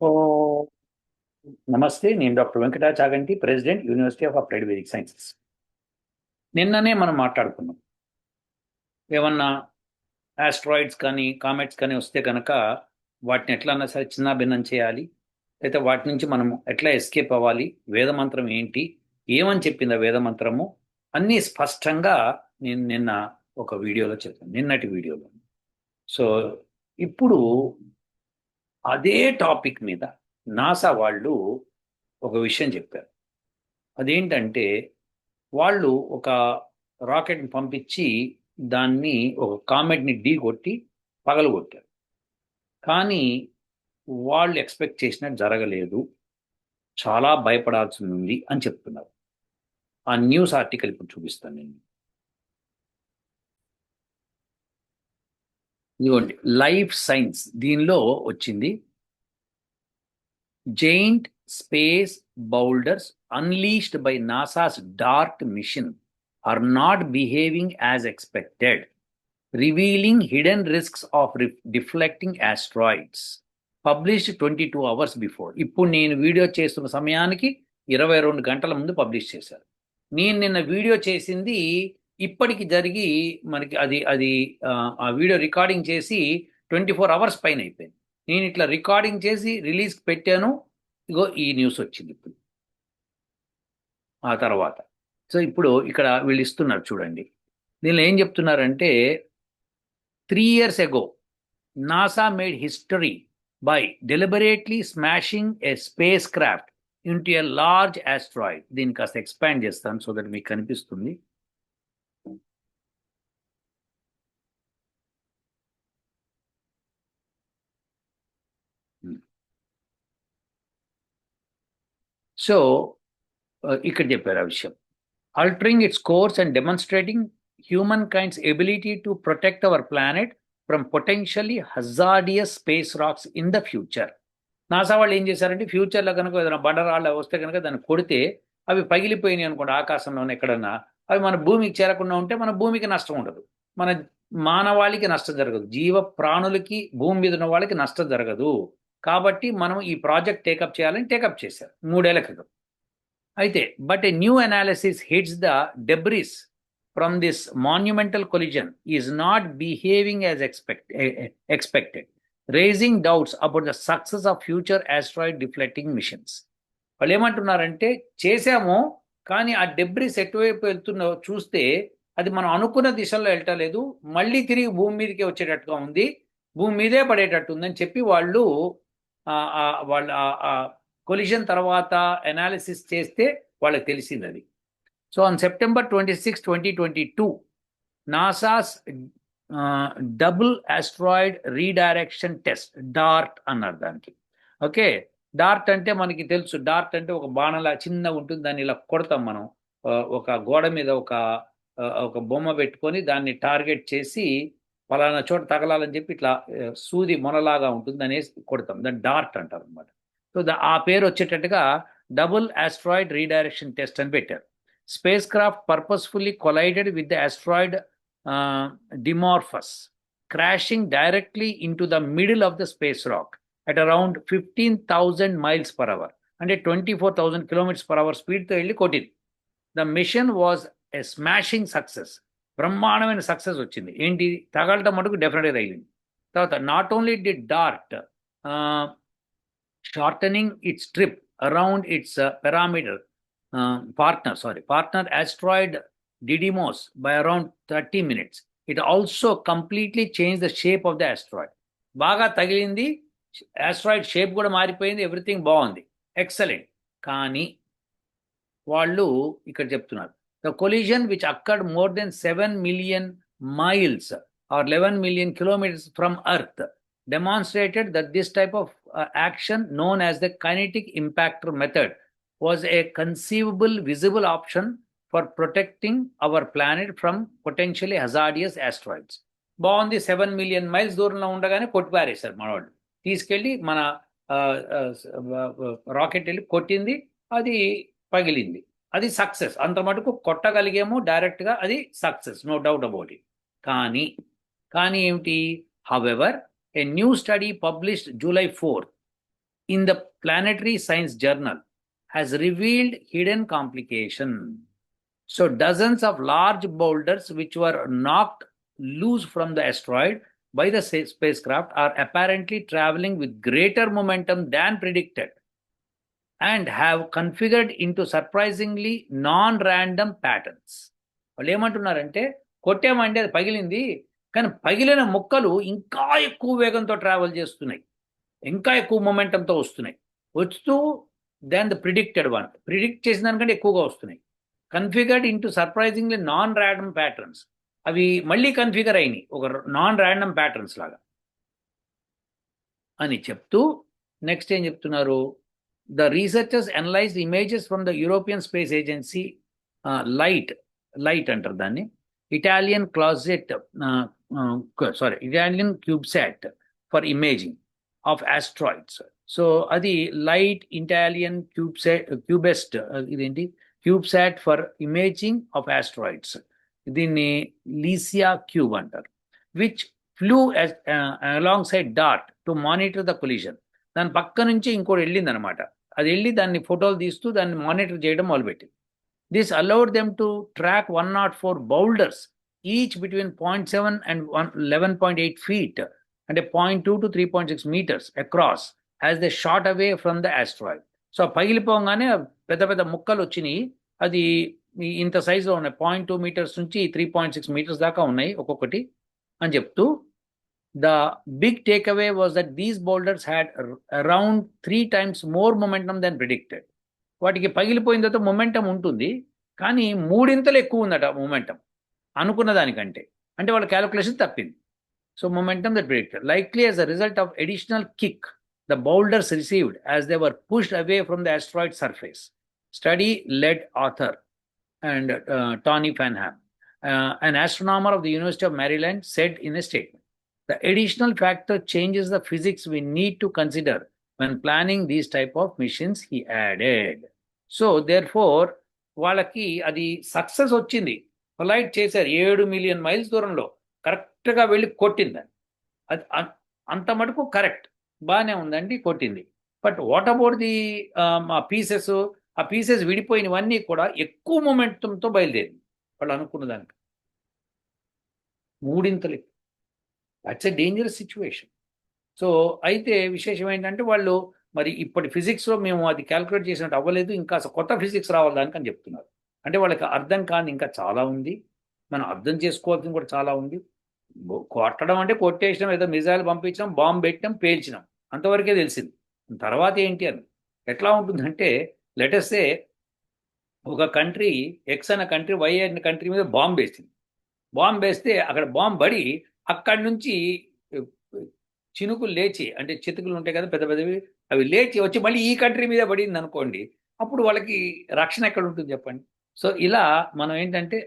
ఓ నమస్తే నేను doctor Venkata Chaganti president university of applied Vedic sciences. నిన్ననే మనం మాట్లాడుకున్నాం. ఏమన్నా ఆస్ట్రాయిడ్స్ కానీ కామెట్స్ కానీ వస్తే కనుక వాటిని ఎట్లన్నా సరే చిన్న భిన్నం చేయాలి. అయితే వాటి నుంచి మనం ఎట్లా ఎస్కేప్ అవ్వాలి? వేదమంత్రం ఏంటి? ఏమని చెప్పింది ఆ వేదమంత్రము అన్నీ స్పష్టంగా నేను నిన్న ఒక వీడియోలో చెప్పాను. నిన్నటి వీడియోలో. సో ఇప్పుడు అదే టాపిక్ మీద నాసా వాళ్ళు ఒక విషయం చెప్పారు. అదేంటంటే వాళ్ళు ఒక రాకెట్ని పంపించి దాన్ని ఒక కామెట్ని ఢీ కొట్టి పగలగొట్టారు కానీ వాళ్ళు ఎక్స్పెక్ట్ చేసినట్టు జరగలేదు. చాలా భయపడాల్సి ఉంది అని చెప్తున్నారు. ఆ న్యూస్ ఆర్టికల్ ఇప్పుడు చూపిస్తాను నేను. ఇదిగోండి లైఫ్ సైన్స్ దీనిలో వచ్చింది. Giant space boulders unleashed by NASA's DART mission are not behaving as expected revealing hidden risks of deflecting asteroids. Published twenty two hours before. ఇప్పుడు నేను వీడియో చేస్తున్న సమయానికి ఇరవై రెండు గంటల ముందు పబ్లిష్ చేశారు. నేను నిన్న వీడియో చేసింది ఇప్పటికి జరిగి మనకి అది అది ఆ వీడియో రికార్డింగ్ చేసి ట్వంటీ ఫోర్ అవర్స్ పైన అయిపోయింది. నేను ఇట్లా రికార్డింగ్ చేసి రిలీజ్ పెట్టాను ఇగో ఈ న్యూస్ వచ్చింది ఇప్పుడు. ఆ తర్వాత. సో ఇప్పుడు ఇక్కడ వీళ్ళు ఇస్తున్నారు చూడండి. దీనిలో ఏం చెప్తున్నారంటే three years ago NASA made history by deliberately smashing a spacecraft into a large asteroid. దీన్ని కాస్త ఎక్స్పాండ్ చేస్తాను సో దట్ మీకు కనిపిస్తుంది. సో ఇక్కడ చెప్పారు ఆ విషయం. Altering its course and demonstrating humankind's ability to protect our planet from potentially hazardous space rocks in the future. NASA వాళ్ళు ఏం చేశారంటే ఫ్యూచర్లో కనుక ఏదైనా బండరాళ్ళు వస్తే కనుక దాన్ని కొడితే అవి పగిలిపోయినాయి అనుకోండి ఆకాశంలోనే ఎక్కడన్నా అవి మన భూమికి చేరకుండా ఉంటే మన భూమికి నష్టం ఉండదు. మన మానవాళికి నష్టం జరగదు. జీవ ప్రాణులకి భూమి మీద ఉన్న వాళ్ళకి నష్టం జరగదు. కాబట్టి మనం ఈ ప్రాజెక్ట్ టేకప్ చేయాలని టేకప్ చేశారు మూడేళ్ళ క్రితం. అయితే but a new analysis hints the debris from this monumental collision is not behaving as expect expected raising doubts about the success of future asteroid deflecting missions వాళ్ళు ఏమంటున్నారంటే చేశాము కానీ ఆ డెబ్రిస్ ఎటువైపు వెళ్తున్న చూస్తే అది మనం అనుకున్న దిశలో వెళ్ళటలేదు మళ్ళీ తిరిగి భూమి మీదకి వచ్చేటట్టుగా ఉంది భూమి మీదే పడేటట్టు ఉందని చెప్పి వాళ్ళు వాళ్ళ కొలిషన్ తర్వాత అనాలిసిస్ చేస్తే వాళ్ళకి తెలిసింది అది so on September twenty six twenty twenty two NASA's double asteroid redirection test DART అన్నారు దానికి. ఓకే? డార్ట్ అంటే మనకి తెలుసు. డార్ట్ అంటే ఒక బాణలా చిన్నగా ఉంటుంది దాన్ని ఇలా కొడతాం మనం. ఒక గోడ మీద ఒక ఒక బొమ్మ పెట్టుకొని దాన్ని టార్గెట్ చేసి పలానా చోట తగలాలని చెప్పి ఇట్లా సూది మొనలాగా ఉంటుంది అనేసి కొడతాం. దాన్ని డార్ట్ అంటారు అనమాట సో ఆ పేరు వచ్చేటట్టుగా డబుల్ ఆస్ట్రాయిడ్ రీడైరెక్షన్ టెస్ట్ అని పెట్టారు. Spacecraft purposefully collided with the asteroid Dimorphos crashing directly into the middle of the space rock at around fifteen thousand miles per hour. అంటే twenty four thousand kilometres per hour స్పీడ్తో వెళ్ళి కొట్టింది. The mission was a smashing success. బ్రహ్మాండమైన success వచ్చింది. ఏంటి? తగలటం మటుకు డెఫినెట్గా తగిలింది. తర్వాత not only the DART shortening its trip around its parameter partner sorry partner asteroid Didymos by around thirty minutes it also completely change the shape of the asteroid బాగా తగిలింది. ఆస్ట్రాయిడ్ షేప్ కూడా మారిపోయింది. ఎవ్రీథింగ్ బాగుంది. Excellent కానీ వాళ్ళు ఇక్కడ చెప్తున్నారు. The collision, which occurred more than 7 million miles or 11 million kilometers from Earth, demonstrated that this type of uh, action known as the kinetic impactor method was a conceivable visible option for protecting our planet from potentially hazardous asteroids బాగుంది seven million miles దూరంలో ఉండగానే కొట్టిపారేశారు మనవాళ్ళు తీసుకెళ్ళి మన rocket వెళ్ళి కొట్టింది అది పగిలింది అది సక్సెస్ అంత మటుకు కొట్టగలిగేమో డైరెక్ట్గా అది success no doubt about it కానీ కానీ ఏమిటి however A new study published July 4th in the Planetary Science Journal has revealed hidden complication. So dozens of large boulders which were knocked loose from the asteroid by the sa- spacecraft are apparently traveling with greater momentum than predicted and have configured into surprisingly non random patterns వాళ్ళు ఏమంటున్నారంటే కొట్టామంటే అది పగిలింది కానీ పగిలిన ముక్కలు ఇంకా ఎక్కువ వేగంతో ట్రావెల్ చేస్తున్నాయి. ఇంకా ఎక్కువ మొమెంటంతో వస్తున్నాయి. వస్తూ than the predicted one predict చేసిన దానికంటే ఎక్కువగా వస్తున్నాయి. Configured into surprisingly non random patterns అవి మళ్ళీ కన్ఫిగర్ అయినాయి. ఒక నాన్ ర్యాండమ్ ప్యాటర్న్స్ లాగా. అని చెప్తూ నెక్స్ట్ ఏం చెప్తున్నారు? The researchers analyse images from the European Space Agency light light అంటారు దాన్ని. Italian closet sorry Italian CubeSat for imaging of asteroids so అది లైట్ ఇటాలియన్ క్యూబ్సెట్ క్యూబెస్ట్ ఇదేంటి? CubeSat for imaging of asteroids దీన్ని లీసియా cube అంటారు which flew alongside డాట్ to monitor the collision దాని పక్క నుంచి ఇంకోటి వెళ్ళింది అనమాట అది వెళ్ళి దాన్ని ఫోటోలు తీస్తూ దాన్ని మానిటర్ చేయడం మొదలుపెట్టింది. This allowed them to track one naught four boulders each between point seven and one eleven point eight feet అంటే point two to three point six metres across as the shot away from the asteroid so పగిలిపోగానే పెద్ద పెద్ద ముక్కలు వచ్చినాయి. అది ఇంత సైజులో ఉన్నాయి. Point two metres నుంచి త్రీ పాయింట్ సిక్స్ మీటర్స్ దాకా ఉన్నాయి ఒక్కొక్కటి అని చెప్తూ the big takeaway was that these boulders had around three times more momentum than predicted. వాటికి పగిలిపోయిన తర్వాత మొమెంటం ఉంటుంది కానీ మూడింతలు ఎక్కువ ఉందట మొమెంటం అనుకున్న దానికంటే. అంటే వాళ్ళ క్యాలిక్యులేషన్ తప్పింది. So momentum that predicted likely as a result of additional kick the boulders received as they were pushed away from the asteroid surface study led author and Tony Farnham Fanham, uh, an astronomer of the University of Maryland, said in a statement The additional factor changes the physics we need to consider when planning these type of missions, he added. Therefore వాళ్ళకి అది success వచ్చింది. Collide చేశారు ఏడు million miles దూరంలో. కరెక్ట్గా వెళ్ళి కొట్టింది. అది అ- అంత మటుకు కరెక్ట్ బాగానే ఉందండి కొట్టింది. బట్ వాట్ అబౌట్ ది ఆ పీసెస్ ఆ పీసెస్ విడిపోయినవన్నీ కూడా ఎక్కువ మొమెంటంతో బయలుదేరింది. వాళ్ళు అనుకున్న దానికి. మూడింతలు. That's a dangerous situation so అయితే విశేషం ఏంటంటే వాళ్ళు మరి ఇప్పటి ఫిజిక్స్లో మేము అది క్యాల్కులేట్ చేసినట్టు అవ్వలేదు. ఇంకా కొత్త ఫిజిక్స్ రావాలి దానికి అని చెప్తున్నారు. అంటే వాళ్ళకి అర్థం కాని ఇంకా చాలా ఉంది. మనం అర్థం చేసుకోవాల్సింది కూడా చాలా ఉంది. కొట్టడం అంటే కొట్టేసినాం ఏదో మిజైల్ పంపించడం బాంబు పెట్టినాం పేల్చినాం. అంతవరకే తెలిసింది. తర్వాత ఏంటి అని? ఎట్లా ఉంటుందంటే లెటెస్టే ఒక కంట్రీ ఎక్స్ అనే కంట్రీ వై అన్న కంట్రీ మీద బాంబు వేసింది. బాంబు వేస్తే అక్కడ బాంబు పడి అక్కడి నుంచి చినుకులు లేచి అంటే చితుకులు ఉంటాయి కదా పెద్ద పెద్దవి అవి లేచి వచ్చి మళ్ళీ ఈ కంట్రీ మీద పడింది అనుకోండి అప్పుడు వాళ్ళకి రక్షణ ఎక్కడ ఉంటుంది చెప్పండి? సో ఇలా మనం ఏంటంటే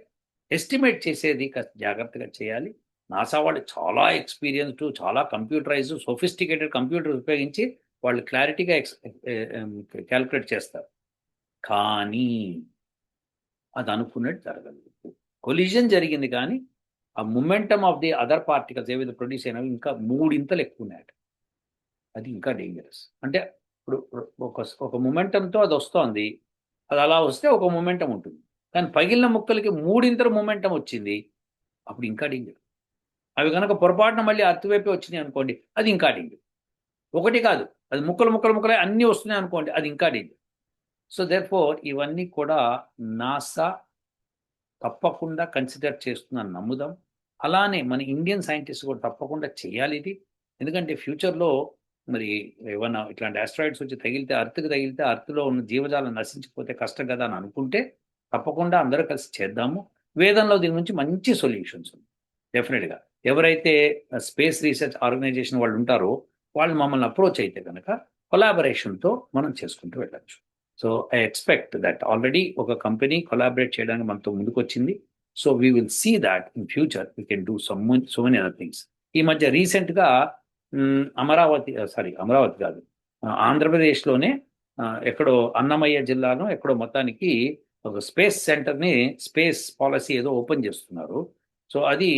ఎస్టిమేట్ చేసేది కాస్త జాగ్రత్తగా చేయాలి. నాసా వాళ్ళు చాలా ఎక్స్పీరియన్స్డ్ చాలా కంప్యూటరైజ్డ్ సొఫిస్టికేటెడ్ కంప్యూటర్ ఉపయోగించి వాళ్ళు క్లారిటీగా ఎక్స్ క్యాల్కులేట్ చేస్తారు. కానీ అది అనుకున్నట్టు జరగదు. కొలిజన్ జరిగింది కానీ ఆ momentum of the other particles ఏవైతే ప్రొడ్యూస్ అయినవి ఇంకా మూడింతలు ఎక్కువ ఉన్నాయట అది ఇంకా డేంజరస్ అంటే ఇప్పుడు ఒక ఒక మొమెంటంతో అది వస్తోంది అది అలా వస్తే ఒక మొమెంటం ఉంటుంది. కానీ పగిలిన ముక్కలకి మూడింతల మొమెంటం వచ్చింది అప్పుడు ఇంకా డేంజర్ అవి కనుక పొరపాటున మళ్ళీ అర్తివైపే వచ్చినాయి అనుకోండి అది ఇంకా డేంజర్ ఒకటి కాదు అది ముక్కలు ముక్కలు ముక్కలు అన్నీ వస్తున్నాయి అనుకోండి అది ఇంకా డేంజర్ సో దేర్ ఫోర్ ఇవన్నీ కూడా నాసా తప్పకుండా కన్సిడర్ చేస్తుందని నమ్ముదాం. అలానే మన ఇండియన్ సైంటిస్ట్ కూడా తప్పకుండా చేయాలి ఇది. ఎందుకంటే ఫ్యూచర్లో మరి ఏమన్నా ఇట్లాంటి ఆస్ట్రాయిడ్స్ వచ్చి తగిలితే అర్త్కి తగిలితే అర్త్లో ఉన్న జీవజాలం నశించిపోతే కష్టం కదా అని అనుకుంటే తప్పకుండా అందరూ కలిసి చేద్దాము. వేదంలో దీని నుంచి మంచి సొల్యూషన్స్ ఉన్నాయి. డెఫినెట్గా. ఎవరైతే స్పేస్ రీసెర్చ్ ఆర్గనైజేషన్ వాళ్ళు ఉంటారో వాళ్ళు మమ్మల్ని అప్రోచ్ అయితే కనుక కొలాబరేషన్తో మనం చేసుకుంటూ వెళ్ళచ్చు. So I expect that already ఒక కంపెనీ కొలాబరేట్ చేయడానికి మనతో ముందుకొచ్చింది. So we will see that in future we can do some so many other things ఈ మధ్య రీసెంట్గా అమరావతి సారీ అమరావతి కాదు ఆంధ్రప్రదేశ్లోనే ఎక్కడో అన్నమయ్య జిల్లాలో ఎక్కడో మొత్తానికి ఒక స్పేస్ సెంటర్ని స్పేస్ పాలసీ ఏదో ఓపెన్ చేస్తున్నారు. సో అది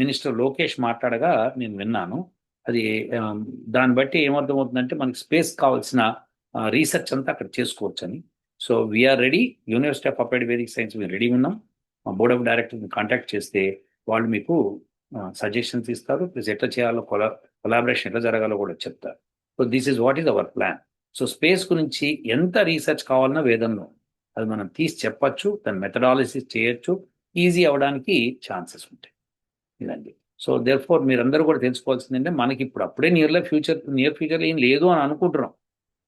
మినిస్టర్ లోకేష్ మాట్లాడగా నేను విన్నాను. అది దాన్ని బట్టి ఏమర్థమవుతుందంటే మనకి స్పేస్ కావాల్సిన రీసెర్చ్ అంతా అక్కడ చేసుకోవచ్చని. So we're ready university of applied Vedic science మేము రెడీ ఉన్నాం. మా బోర్డ్ ఆఫ్ డైరెక్టర్ని కాంటాక్ట్ చేస్తే వాళ్ళు మీకు సజెషన్స్ ఇస్తారు. ప్లస్ ఎట్లా చేయాలో కొలా కొలాబరేషన్ ఎట్లా జరగాలో కూడా చెప్తారు. So this is what is our plan so space గురించి ఎంత రీసెర్చ్ కావాలన్నా వేదంలో అది మనం తీసి చెప్పచ్చు దాని మెథడాలసిస్ చేయొచ్చు. ఈజీ అవడానికి ఛాన్సెస్ ఉంటాయి. ఇదండి. సో దేర్ ఫోర్ మీరందరూ కూడా తెలుసుకోవాల్సిందంటే మనకి ఇప్పుడు అప్పుడే నియర్లో ఫ్యూచర్ నియర్ ఫ్యూచర్లో ఏం లేదు అని అనుకుంటున్నాం.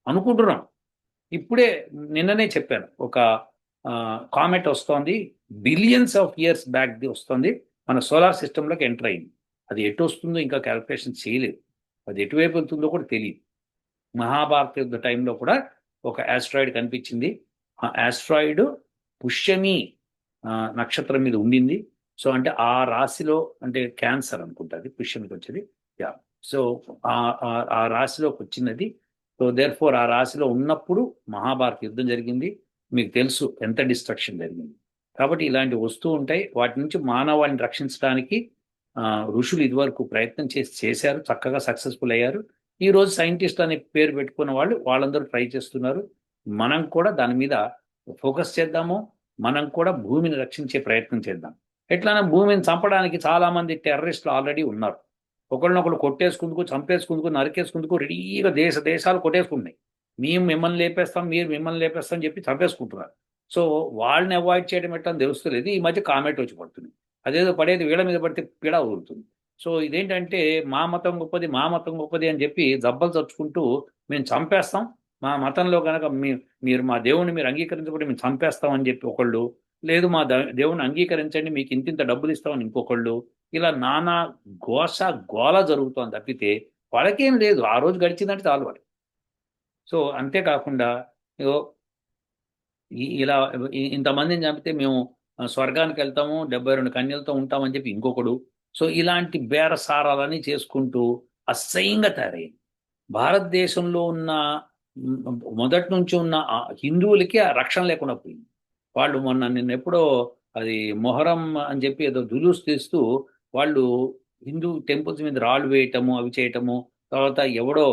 అనుకుంటున్నాం. ఇప్పుడే నిన్ననే చెప్పాను. ఒక కామెట్ వస్తోంది. Billions of years back the వస్తుంది. మన సోలార్ సిస్టంలోకి ఎంటర్ అయింది. అది ఎటు వస్తుందో ఇంకా క్యాల్కులేషన్ చేయలేదు. అది ఎటువైపు వెళ్తుందో కూడా తెలియదు. మహాభారత యుద్ధ టైంలో కూడా ఒక ఆస్ట్రాయిడ్ కనిపించింది. ఆ ఆస్ట్రాయిడ్ పుష్యమి నక్షత్రం మీద ఉండింది. సో అంటే ఆ రాశిలో అంటే క్యాన్సర్ అనుకుంటుంది పుష్యమికి వచ్చేది. యా సో ఆ- ఆ రాశిలోకి వచ్చినది సో దేర్ ఫోర్ ఆ రాశిలో ఉన్నప్పుడు మహాభారత యుద్ధం జరిగింది. మీకు తెలుసు ఎంత డిస్ట్రక్షన్ జరిగింది. కాబట్టి ఇలాంటి వస్తూ ఉంటాయి. వాటి నుంచి మానవాళిని రక్షించడానికి ఋషులు ఇదివరకు ప్రయత్నం చేసి చేశారు. చక్కగా సక్సెస్ఫుల్ అయ్యారు. ఈ రోజు సైంటిస్ట్ అనే పేరు పెట్టుకున్న వాళ్ళు వాళ్ళందరూ ట్రై చేస్తున్నారు. మనం కూడా దాని మీద ఫోకస్ చేద్దాము. మనం కూడా భూమిని రక్షించే ప్రయత్నం చేద్దాం. ఎట్లానే భూమిని చంపడానికి చాలామంది టెర్రరిస్టులు ఆల్రెడీ ఉన్నారు. ఒకళ్ళనొకళ్ళు కొట్టేసుకుందుకు చంపేసుకుందుకు నరికేసుకుందుకు రెడీగా దేశ దేశాలు కొట్టేసుకున్నాయి మేము మిమ్మల్ని లేపేస్తాం మీరు మిమ్మల్ని లేపేస్తాం అని చెప్పి చంపేసుకుంటున్నారు. సో వాళ్ళని అవాయిడ్ చేయడం ఎట్లా తెలుస్తలేదు. ఈ మధ్య కామెంట్ వచ్చి పడుతుంది. అదేదో పడేది వీళ్ళ మీద పడితే పీడ ఊరుతుంది. సో ఇదేంటంటే మా మతం గొప్పది మా మతం గొప్పది అని చెప్పి దెబ్బలు చచ్చుకుంటూ మేము చంపేస్తాం. మా మతంలో కనుక మీ మీరు మా దేవుని మీరు అంగీకరించబడి మేము చంపేస్తాం అని చెప్పి ఒకళ్ళు లేదు మా ద- దేవుని అంగీకరించండి మీకు ఇంతింత డబ్బులు ఇస్తామని ఇంకొకళ్ళు ఇలా నానా ఘోష గోల జరుగుతోంది తప్పితే వాళ్ళకేం లేదు. ఆ రోజు గడిచిందంటే చాలు వాడు సో అంతేకాకుండా ఇలా ఇంతమందిని చంపితే మేము స్వర్గానికి వెళ్తాము డెబ్బై రెండు కన్యలతో ఉంటామని చెప్పి ఇంకొకడు. సో ఇలాంటి బేరసారాలని చేసుకుంటూ అసహ్యంగా తయారైంది భారతదేశంలో ఉన్న మొదటి నుంచి ఉన్న హిందువులకి ఆ రక్షణ లేకుండా పోయింది. వాళ్ళు మొన్న నిన్న ఎప్పుడో అది మొహరం అని చెప్పి ఏదో జులూస్ తీస్తూ వాళ్ళు హిందూ టెంపుల్స్ మీద రాళ్ళు వేయటము అవి చేయటము తర్వాత ఎవడో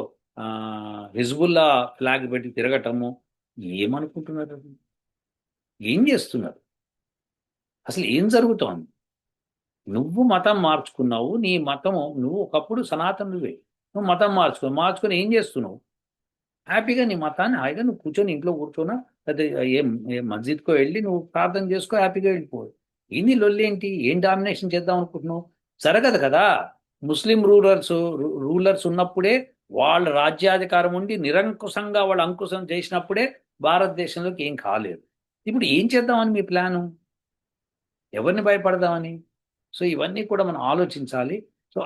హిజ్బుల్లా ఫ్లాగ్ పెట్టి తిరగటము ఏమనుకుంటున్నారు? ఏం చేస్తున్నారు? అసలు ఏం జరుగుతోంది? నువ్వు మతం మార్చుకున్నావు నీ మతము నువ్వు ఒకప్పుడు సనాతనుడివే. నువ్వు మతం మార్చుకున్నావు మార్చుకొని ఏం చేస్తున్నావు? హ్యాపీగా నీ మతాన్ని హాయిగా నువ్వు కూర్చొని ఇంట్లో కూర్చోనా లేదా ఏం ఏ మస్జిద్కో వెళ్ళి నువ్వు ప్రార్థన చేసుకో హ్యాపీగా వెళ్ళిపో. ఏంది లొల్లేంటి ఏం డామినేషన్ చేద్దాం అనుకుంటున్నావు? జరగదు కదా. ముస్లిం రూలర్స్ రూలర్స్ ఉన్నప్పుడే వాళ్ళ రాజ్యాధికారం ఉండి నిరంకుశంగా వాళ్ళు అంకుశం చేసినప్పుడే భారతదేశంలోకి ఏం కాలేదు. ఇప్పుడు ఏం చేద్దామని మీ ప్లాను? ఎవరిని భయపడదామని? సో ఇవన్నీ కూడా మనం ఆలోచించాలి. సో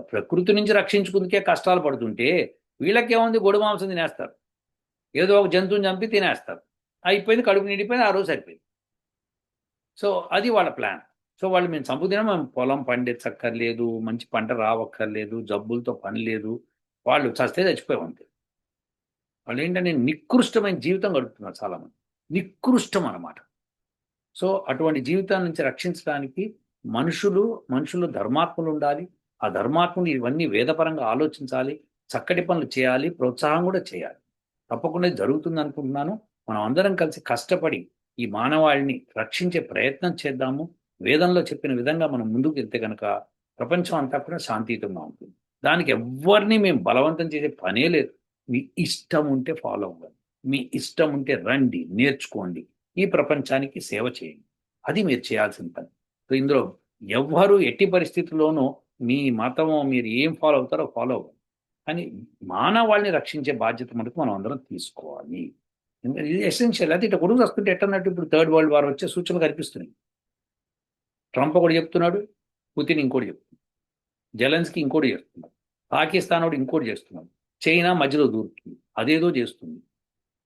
ప్రకృతి నుంచి రక్షించుకుందుకే కష్టాలు పడుతుంటే వీళ్ళకేముంది గొడు మాంసం తినేస్తారు. ఏదో ఒక జంతువుని చంపి తినేస్తారు. అయిపోయింది కడుపు నిండిపోయింది ఆ రోజు సరిపోయింది. సో అది వాళ్ళ ప్లాన్. సో వాళ్ళు మేము చంపుతున్నా మేము పొలం పండించక్కర్లేదు మంచి పంట రావక్కర్లేదు జబ్బులతో పని లేదు. వాళ్ళు చస్తే చచ్చిపోయామంతే వాళ్ళు ఏంటంటే నికృష్టమైన జీవితం గడుపుతున్నారు చాలామంది. నికృష్టం అన్నమాట సో అటువంటి జీవితాన్ని నుంచి రక్షించడానికి మనుషులు మనుషులు ధర్మాత్ములు ఉండాలి. ఆ ధర్మాత్ములు ఇవన్నీ వేదపరంగా ఆలోచించాలి చక్కటి పనులు చేయాలి ప్రోత్సాహం కూడా చేయాలి. తప్పకుండా జరుగుతుంది అనుకుంటున్నాను. మనం అందరం కలిసి కష్టపడి ఈ మానవాళిని రక్షించే ప్రయత్నం చేద్దాము. వేదంలో చెప్పిన విధంగా మనం ముందుకు వెళ్తే కనుక ప్రపంచం అంతా కూడా శాంతియుతంగా ఉంటుంది. దానికి ఎవరిని మేము బలవంతం చేసే పనే లేదు. మీ ఇష్టం ఉంటే ఫాలో అవ్వండి. మీ ఇష్టం ఉంటే రండి నేర్చుకోండి. ఈ ప్రపంచానికి సేవ చేయండి. అది మీరు చేయాల్సిన పని. సో ఇందులో ఎవ్వరూ ఎట్టి పరిస్థితుల్లోనూ మీ మతం మీరు ఏం ఫాలో అవుతారో ఫాలో అవ్వండి. కానీ మానవాళ్ళని రక్షించే బాధ్యత మనకు మనం అందరం తీసుకోవాలి. ఎందుకంటే ఇది ఎసెన్షియల్ అది ఇట్లా కొడుకు వస్తుంటే ఎట్టన్నట్టు ఇప్పుడు థర్డ్ వరల్డ్ వార్ వచ్చే సూచనలు కనిపిస్తున్నాయి. ట్రంప్ ఒకటి చెప్తున్నాడు పుతిన్ ఇంకోటి చెప్తున్నాడు జెలెన్స్కి ఇంకోటి చేస్తున్నాడు పాకిస్తాన్ ఒకటి ఇంకోటి చేస్తున్నాడు చైనా మధ్యలో దూరుతుంది అదేదో చేస్తుంది.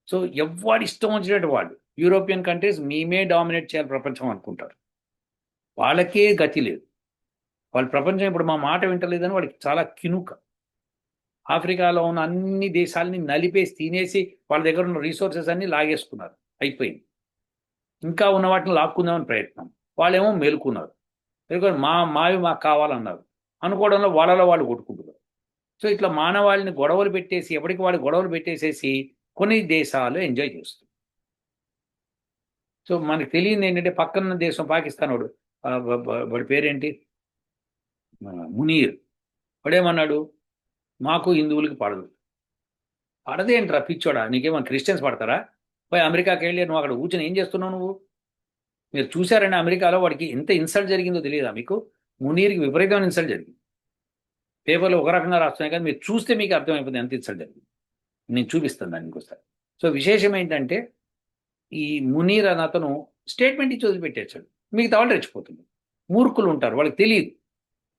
సో ఎవరి ఇష్టం వచ్చినట్టు వాళ్ళు యూరోపియన్ కంట్రీస్ మేమే డామినేట్ చేయాలి ప్రపంచం అనుకుంటారు. వాళ్ళకే గతి లేదు. వాళ్ళ ప్రపంచం ఇప్పుడు మా మాట వింటలేదని వాడికి చాలా కినుక. ఆఫ్రికాలో ఉన్న అన్ని దేశాలని నలిపేసి తినేసి వాళ్ళ దగ్గర ఉన్న రీసోర్సెస్ అన్ని లాగేసుకున్నారు. అయిపోయింది. ఇంకా ఉన్న వాటిని లాక్కుందామని ప్రయత్నం. వాళ్ళేమో మేలుకున్నారు. ఎందుకంటే మా మావి మాకు కావాలన్నారు. అనుకోవడంలో వాళ్ళలో వాళ్ళు కొట్టుకుంటున్నారు. సో ఇట్లా మానవాళిని గొడవలు పెట్టేసి ఎప్పటికి వాడు గొడవలు పెట్టేసేసి కొన్ని దేశాలు ఎంజాయ్ చేస్తుంది. సో మనకు తెలియదు ఏంటంటే పక్కన దేశం పాకిస్తాన్ వాడు వాడి పేరేంటి? మునీర్. వాడేమన్నాడు? మాకు హిందువులకి పడదు. పడదేంట్రా పిచ్చోడా? నీకేమో క్రిస్టియన్స్ పడతారా? పోయి అమెరికాకి వెళ్ళి నువ్వు అక్కడ కూర్చొని ఏం చేస్తున్నావు నువ్వు? మీరు చూశారండి అమెరికాలో వాడికి ఎంత ఇన్సల్ట్ జరిగిందో తెలియదా మీకు? మునీర్కి విపరీతమైన ఇన్సల్ట్ జరిగింది. పేపర్లో ఒక రకంగా రాస్తున్నాయి కానీ మీరు చూస్తే మీకు అర్థమైపోతుంది ఎంత ఇన్సల్ట్ జరిగింది. నేను చూపిస్తాను దానికి ఒకసారి సో విశేషం ఏంటంటే ఈ మునీర్ అని అతను స్టేట్మెంట్ ఇచ్చి వదిలిపెట్టేశాడు. మిగతా వాళ్ళు రెచ్చిపోతుంది. మూర్ఖులు ఉంటారు వాళ్ళకి తెలియదు.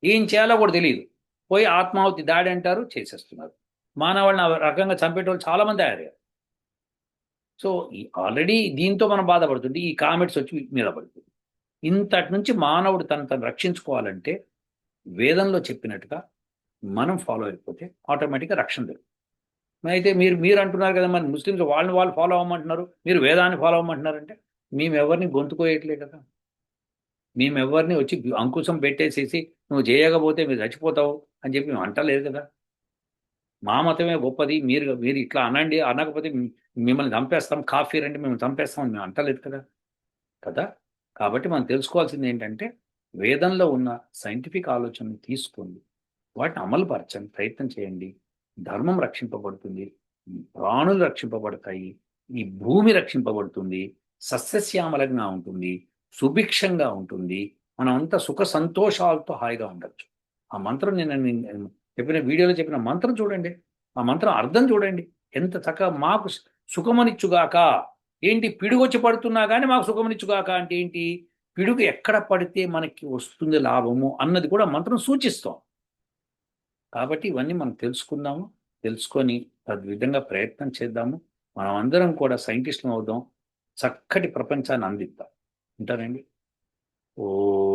ఏం చేయాలో కూడా తెలియదు. పోయి ఆత్మాహుతి దాడి అంటారు చేసేస్తున్నారు. మానవాళ్ళని ఆ రకంగా చంపేటోళ్ళు చాలా మంది తయారయ్యారు. సో ఆల్రెడీ దీంతో మనం బాధపడుతుంటే ఈ కామెంట్స్ వచ్చి మీద పడుతుంది ఇంతటి నుంచి మానవుడు తను తను రక్షించుకోవాలంటే వేదంలో చెప్పినట్టుగా మనం ఫాలో అయిపోతే ఆటోమేటిక్గా రక్షణ దొరుకుతుంది. అయితే మీరు మీరు అంటున్నారు కదా మరి ముస్లిమ్స్ వాళ్ళని వాళ్ళు ఫాలో అవ్వమంటున్నారు మీరు వేదాన్ని ఫాలో అవ్వమంటున్నారంటే మేము ఎవరిని గొంతుకోయట్లే కదా. మేము ఎవరిని వచ్చి అంకుశం పెట్టేసేసి నువ్వు చేయకపోతే మీరు చచ్చిపోతావు అని చెప్పి మేము అంటలేదు కదా. మా మతమే గొప్పది. మీరు మీరు ఇట్లా అనండి అనకపోతే మిమ్మల్ని చంపేస్తాం కాఫీ రండి మేము చంపేస్తాం అని మేము అంటలేదు కదా. కదా? కాబట్టి మనం తెలుసుకోవాల్సింది ఏంటంటే వేదంలో ఉన్న సైంటిఫిక్ ఆలోచనని తీసుకోండి. వాటిని అమలుపరచండి ప్రయత్నం చేయండి. ధర్మం రక్షింపబడుతుంది. ప్రాణులు రక్షింపబడతాయి. ఈ భూమి రక్షింపబడుతుంది. సస్యశ్యామలంగా ఉంటుంది. సుభిక్షంగా ఉంటుంది. మనం అంతా సుఖ సంతోషాలతో హాయిగా ఉండొచ్చు. ఆ మంత్రం నేను చెప్పిన వీడియోలో చెప్పిన మంత్రం చూడండి. ఆ మంత్రం అర్థం చూడండి. ఎంత చక్కగా మాకు సుఖమనిచ్చుగాక. ఏంటి పిడుగొచ్చి పడుతున్నా కానీ మాకు సుఖమనిచ్చుగాక అంటే ఏంటి? పిడుగు ఎక్కడ పడితే మనకి వస్తుంది లాభము అన్నది కూడా మంత్రం సూచిస్తాం. కాబట్టి ఇవన్నీ మనం తెలుసుకుందాము. తెలుసుకొని తద్విధంగా ప్రయత్నం చేద్దాము. మనం అందరం కూడా సైంటిస్టులు అవుదాం. చక్కటి ప్రపంచాన్ని అందిద్దాం. ఉంటారండి? ఓ